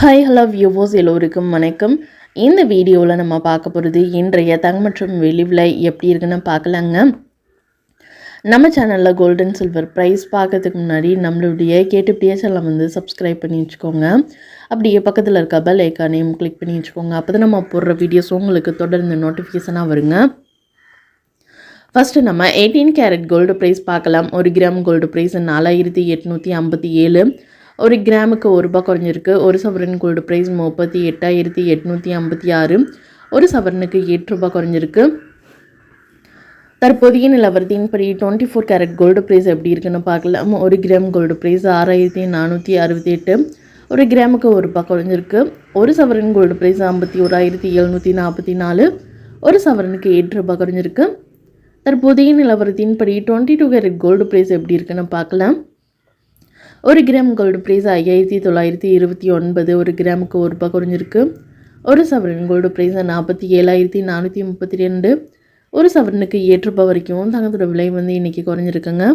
Hi hello வியூவோஸ் எல்லோருக்கும் வணக்கம். இந்த வீடியோவில் நம்ம பார்க்க போகிறது இன்றைய தங்க மற்றும் வெள்ளி விலை எப்படி இருக்குன்னு பார்க்கலாங்க. நம்ம சேனலில் கோல்டன் சில்வர் ப்ரைஸ் பார்க்கறதுக்கு முன்னாடி நம்மளுடைய கேட்டுப்படியே சேனலை வந்து சப்ஸ்கிரைப் பண்ணி வச்சுக்கோங்க. அப்படியே பக்கத்தில் இருக்க பெல் ஐக்கானையும் கிளிக் பண்ணி வச்சுக்கோங்க. அப்போ தான் நம்ம போடுற வீடியோஸ் உங்களுக்கு தொடர்ந்து நோட்டிஃபிகேஷனாக வருங்க. ஃபஸ்ட்டு நம்ம எயிட்டீன் கேரட் கோல்டு ப்ரைஸ் பார்க்கலாம். ஒரு கிராம் கோல்டு ப்ரைஸ் நாலாயிரத்தி எட்நூற்றி ஐம்பத்தி ஏழு. ஒரு கிராமுக்கு ஒரு ரூபாய் குறைஞ்சிருக்கு. ஒரு சவரன் கோல்டு ப்ரைஸ் முப்பத்தி எட்டாயிரத்தி எட்நூற்றி ஐம்பத்தி ஆறு. ஒரு சவரனுக்கு எட்டு ரூபாய் குறைஞ்சிருக்கு. தற்போதைய நிலவரத்தின்படி twenty four carat gold price எப்படி இருக்குன்னு பார்க்கலாம். ஒரு கிராம் கோல்டு ப்ரைஸ் ஆறாயிரத்தி நானூற்றி அறுபத்தி எட்டு. ஒரு கிராமுக்கு ஒரு ரூபாய் குறைஞ்சிருக்கு. ஒரு சவரன் கோல்டு ப்ரைஸ் ஐம்பத்தி ஓராயிரத்தி எழுநூற்றி நாற்பத்தி நாலு. ஒரு சவரனுக்கு எட்டு ரூபாய் குறைஞ்சிருக்கு. தற்போதைய நிலவரத்தின்படி twenty two carat gold price எப்படி இருக்குன்னு பார்க்கலாம். ஒரு கிராம் கோல்டு ப்ரைஸ் ஐயாயிரத்தி தொள்ளாயிரத்தி இருபத்தி ஒன்பது ஒரு கிராமுக்கு ஒரு ரூபாய் குறைஞ்சிருக்கு. ஒரு சவரன் கோல்டு ப்ரைஸ் நாற்பத்தி ஏழாயிரத்தி நானூற்றி முப்பத்தி ரெண்டு. ஒரு சவரனுக்கு எட்டு வரைக்கும் தங்கத்தோட விலை வந்து இன்றைக்கி குறைஞ்சிருக்குங்க.